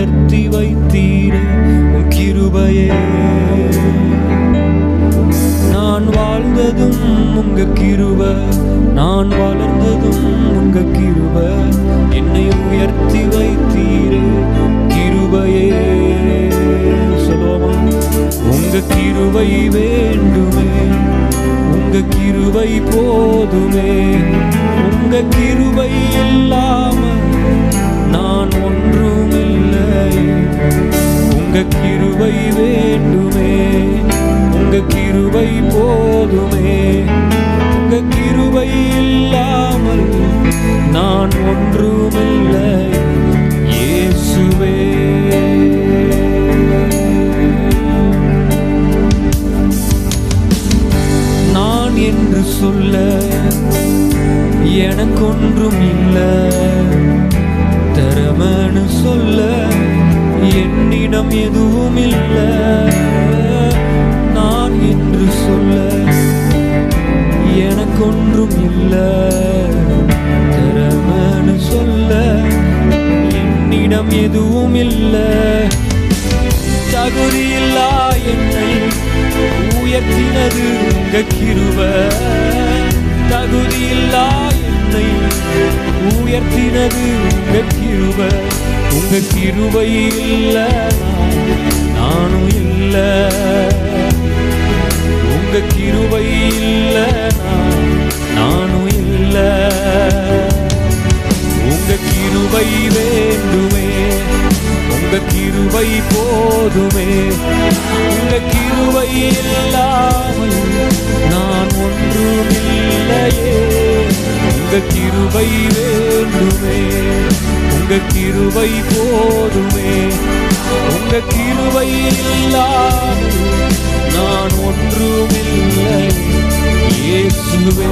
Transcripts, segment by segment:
உயர்த்தி வைத்தீரே கிருபையே. நான் வாழ்ந்ததும் உங்க கிருப நான் வளர்ந்ததும் உங்க கிருப. என்னை உயர்த்தி வைத்தீரே கிருபையே. சொல்லுவோமா? உங்க கிருபை வேண்டுமே உங்க கிருபை போதுமே. உங்க கிருபை இல்லாமல் கிருபை வேண்டுமே. உங்க கிருபை போதுமே. உங்க கிருபை இல்லாமல் நான் ஒன்றுமில்லை. இயேசுவே. நான் என்று சொல்ல எனக்கொன்றும் இல்லை தரமனு சொல்ல என்னிடம் எதுவும் இல்லை நான் என்று சொல்ல எனக்கொன்றும் இல்லை. திறமனு சொல்ல என்னிடம் எதுவும் இல்லை தகுதியில்லா என்னை உயர்த்தினது உங்க தகுதியில்லா என்னை உயர்த்தினது உங்க உங்க கிருவை இல்ல நானும் இல்ல உங்க கிருவை இல்ல நானும் இல்ல. உங்க கிருவை வேண்டுமே உங்க கிருவை போதுமே உங்க கிருவை இல்லாமல் நான் ஒன்றுமில்லையே உங்க கிருவை வேண்டுமே. உங்க கிருவை போதுமே. உங்க கிருவை இல்லாமல் நான் ஒன்றுமில்லை. இயேசுவே.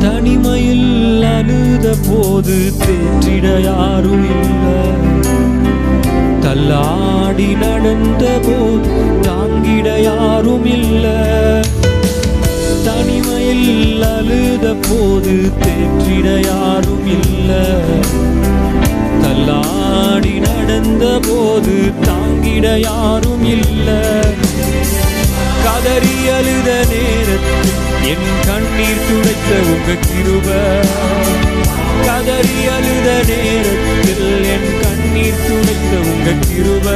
தனிமையில் அழுத போது தேற்றிட யாரும் இல்லை தள்ளாடி நடந்த போது தாங்கிட யாரும் இல்லை தனிமையில் அழுத போது தேற்றிட யாரும் இல்லை தள்ளாடி நடந்த போது தாங்கிட யாரும் இல்லை கதறி அழுத நேரத்தில் என் கண்ணீர் துடைத்த உங்க கிருப. கதறி அழுத நேரத்தில் என் கண்ணீர் துடைத்த உங்க கிருப.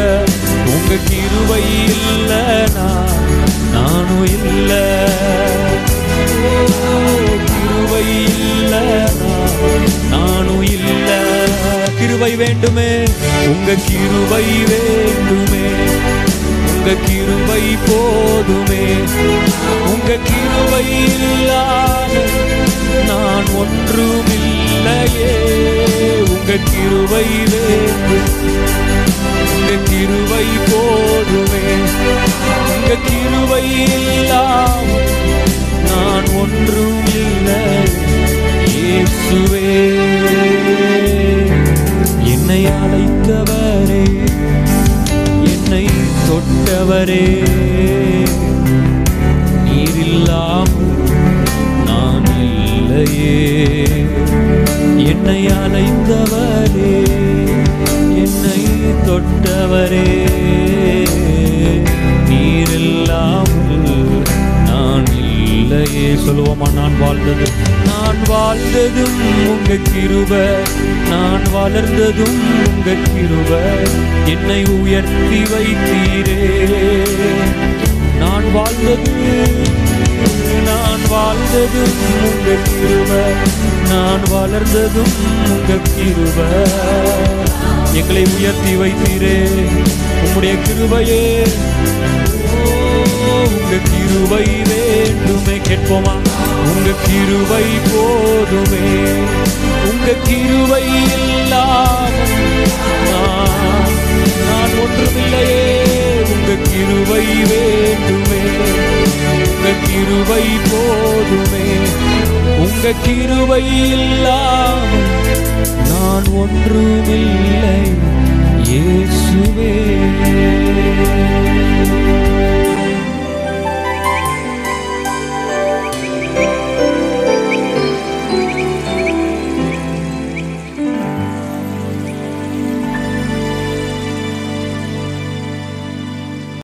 உங்க கிருபை இல்ல நான் நானும் இல்ல. ஓ, கிருபை இல்ல நானும் இல்ல. கிருபை வேண்டுமே உங்க கிருபை வே உங்க கிருபை போதுமே. உங்க கிருபை இல்லாத நான் ஒன்றுமில்லையே. உங்க கிருபை நீரில்லாமல் நான் இல்லையே. என்னை அழைத்தவரே என்னை தொட்டவரே. இல்லையே சொல்லுவோமா நான் வாழ்ந்தது நான் வாழ்ந்ததும் உங்க கிருப. நான் வளர்ந்ததும் உங்க கிருப. என்னை உயர்த்தி வைத்தீரே. நான் வாழ்ந்தது நான் வாழ்ந்ததும் உங்க கிருப. நான் வளர்ந்ததும் உங்க கிருப. எங்களை உயர்த்தி வைத்தீரே. உங்களுடைய கிருபையே. உங்க கிருபையிலே. வேண்டுமே உங்க கிருவை போதுமே. உங்க கிருவை இல்லாமல் நான் ஒன்றுமில்லையே. உங்க கிருவை வேண்டுமே. உங்க கிருவை போதுமே. உங்க கிருவை கிருபை இல்லாமல்